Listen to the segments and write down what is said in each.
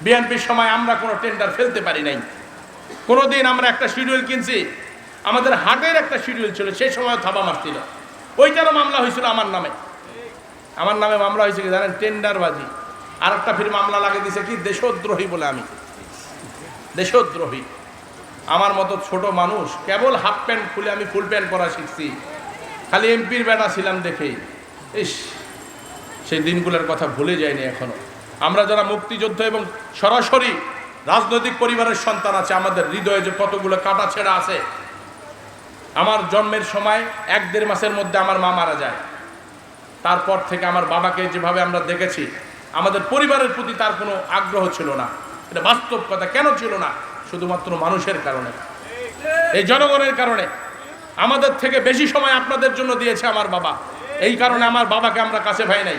বিএনপির সময় আমরা কোনো টেন্ডার ফেলতে পারি নাই। কোনোদিন আমরা একটা শিডিউল কিনছি, আমাদের হাটের একটা শিডিউল ছিল, সেই সময় থাবা মারছিল। ওইটারও মামলা হয়েছিল আমার নামে। আমার নামে মামলা হয়েছে কি জানেন? টেন্ডারবাজি। আর একটা ফির মামলা লাগিয়ে দিছে কি? দেশদ্রোহী বলে আমি। দেশদ্রোহী। আমার মতো ছোট মানুষ, কেবল হাফ প্যান্ট খুলে আমি ফুল প্যান্ট পরা শিখছি। খালি এমপির বেটা ছিলাম দেখেই। ইস, সেই দিনগুলোর কথা ভুলে যায়নি এখনও। আমরা যারা মুক্তিযুদ্ধ এবং সরাসরি রাজনৈতিক পরিবারের সন্তান আছে, আমাদের হৃদয়ে যে কতগুলো কাটা ছেঁড়া আছে, আমার জন্মের সময় এক দেড় মাসের মধ্যে আমার মা মারা যায়। তারপর থেকে আমার বাবাকে যেভাবে আমরা দেখেছি, আমাদের পরিবারের প্রতি তার কোনো আগ্রহ ছিল না। এটা বাস্তব কথা কেন ছিল না? শুধুমাত্র মানুষের কারণে। এই জনগণের কারণে। আমাদের থেকে বেশি সময় আপনাদের জন্য দিয়েছে আমার বাবা। এই কারণে আমার বাবাকে আমরা কাছে ভাই নাই।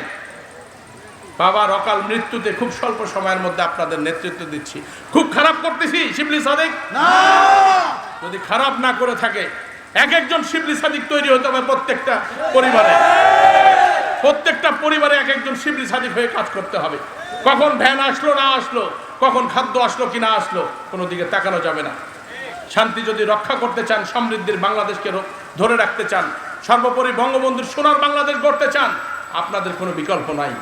বাবার অকাল মৃত্যুতে খুব স্বল্প সময়ের মধ্যে আপনাদের নেতৃত্ব দিচ্ছি। খুব খারাপ করতেছি শিবলি সাদিক? যদি খারাপ না করে থাকে এক একজন শিবলি সাদিক তৈরি হতে হবে প্রত্যেকটা পরিবারে। প্রত্যেকটা পরিবারে এক একজন শিবলি সাদিক হয়ে কাজ করতে হবে। কখন ভ্যান আসলো না আসলো কখন খাদ্য আসলো কি না আসলো কোনো দিকে তাকানো যাবে না। শান্তি যদি রক্ষা করতে চান সমৃদ্ধির বাংলাদেশকে ধরে রাখতে চান সর্বোপরি বঙ্গবন্ধুর সোনার বাংলাদেশ গড়তে চান আপনাদের কোনো বিকল্প নাই।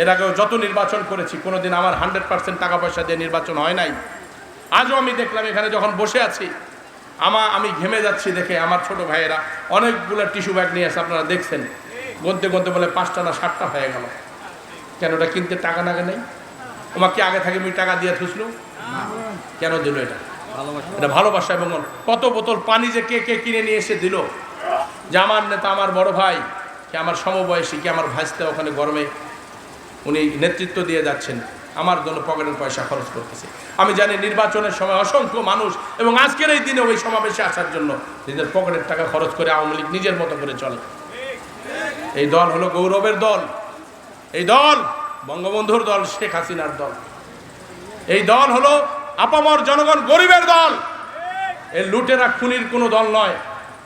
এর আগেও যত নির্বাচন করেছি কোনোদিন আমার হান্ড্রেড পার্সেন্ট টাকা পয়সা দিয়ে নির্বাচন হয় নাই। আজও আমি দেখলাম এখানে যখন বসে আছি আমা আমি ঘেমে যাচ্ছি দেখে আমার ছোট ভাইয়েরা অনেকগুলো টিস্যু ব্যাগ নিয়ে আসে আপনারা দেখছেন। গনতে গনতে বলে পাঁচটা না সাতটা হয়ে গেল। কেন ওটা কিনতে টাকা নাগে নেই? তোমার কি আগে থাকে আমি টাকা দিয়ে থুসলো? কেন দিল এটা? এটা ভালোবাসা এবং কত বোতল পানি যে কে কে কিনে নিয়ে এসে দিল? যে আমার নেতা আমার বড় ভাই কি আমার সমবয়সী কি আমার ভাইস্তে ওখানে গরমে উনি নেতৃত্ব দিয়ে যাচ্ছেন। আমার জন্য পকেটের পয়সা খরচ করতেছে। আমি জানি নির্বাচনের সময় অসংখ্য মানুষ এবং আজকের এই দিনে ওই সমাবেশে আসার জন্য নিজের পকেটের টাকা খরচ করে আওয়ামী লীগ নিজের মতো করে চলে। এই দল হলো গৌরবের দল। এই দল বঙ্গবন্ধুর দল, শেখ হাসিনার দল। এই দল হলো আপামর জনগণ গরিবের দল। এই লুটেরা খুনির কোনো দল নয়।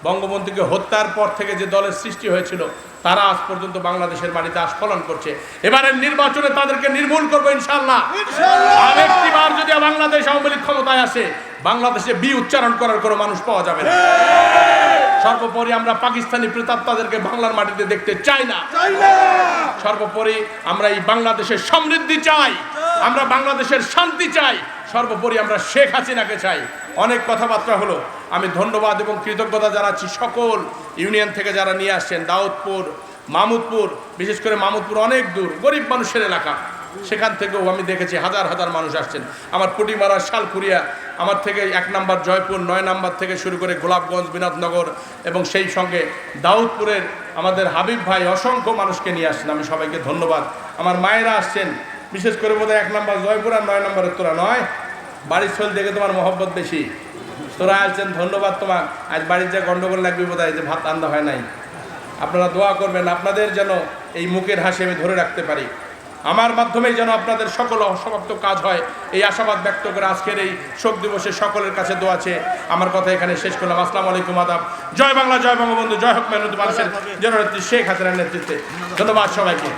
বঙ্গবন্ধুকে হত্যার পর থেকে যে দলের সৃষ্টি হয়েছিল তারা আজ পর্যন্ত বাংলাদেশের মাটিতে আস্ফলন করছে। এবারের নির্বাচনে তাদেরকে নির্মূল করব ইনশাল্লাহ আরেকটি বার যদি বাংলাদেশ আওয়ামী লীগ ক্ষমতায় আসে বাংলাদেশে বি উচ্চারণ করার কোনো মানুষ পাওয়া যাবে না। সর্বোপরি আমরা পাকিস্তানি প্রেতাত্মাদেরকে বাংলার মাটিতে দেখতে চাই না। সর্বোপরি আমরা এই বাংলাদেশের সমৃদ্ধি চাই। আমরা বাংলাদেশের শান্তি চাই। সর্বোপরি আমরা শেখ হাসিনাকে চাই। অনেক কথাবার্তা হলো। আমি ধন্যবাদ এবং কৃতজ্ঞতা জানাচ্ছি সকল ইউনিয়ন থেকে যারা নিয়ে আসছেন, দাউদপুর, মামুদপুর, বিশেষ করে মামুদপুর অনেক দূর, গরিব মানুষের এলাকা। সেখান থেকেও আমি দেখেছি হাজার হাজার মানুষ আসছেন। আমার পুটিমারা শালকুরিয়া আমার থেকে এক নাম্বার জয়পুর, নয় নাম্বার থেকে শুরু করে গোলাপগঞ্জ, বিনোদনগর এবং সেই সঙ্গে দাউদপুরের আমাদের হাবিব ভাই অসংখ্য মানুষকে নিয়ে আসছেন। আমি সবাইকে ধন্যবাদ। আমার মায়েরা আসছেন। বিশেষ করে বোধহয় এক নাম্বার জয়পুর আর নয় নম্বরের তোরা নয়। বাড়ির ছোল দেখে তোমার মহব্বত বেশি। তোরা আসছেন ধন্যবাদ তোমার আজ বাড়ির যে গন্ডগোল লাগবে বোধ যে ভাত রান্না হয় নাই। আপনারা দোয়া করবেন, আপনাদের যেন এই মুখের হাসি আমি ধরে রাখতে পারি। আমার মাধ্যমেই যেন আপনাদের সকল অসমাপ্ত কাজ হয়, এই আশাবাদ ব্যক্ত করে আজকের এই শোক দিবসে সকলের কাছে দোয়া আছে আমার কথা এখানে শেষ করলাম। আসসালামু আলাইকুম, আদাব। জয় বাংলা, জয় বঙ্গবন্ধু, জয় হক মেহনত মানুষের শেখ হাসিনার নেতৃত্বে। ধন্যবাদ সবাইকে।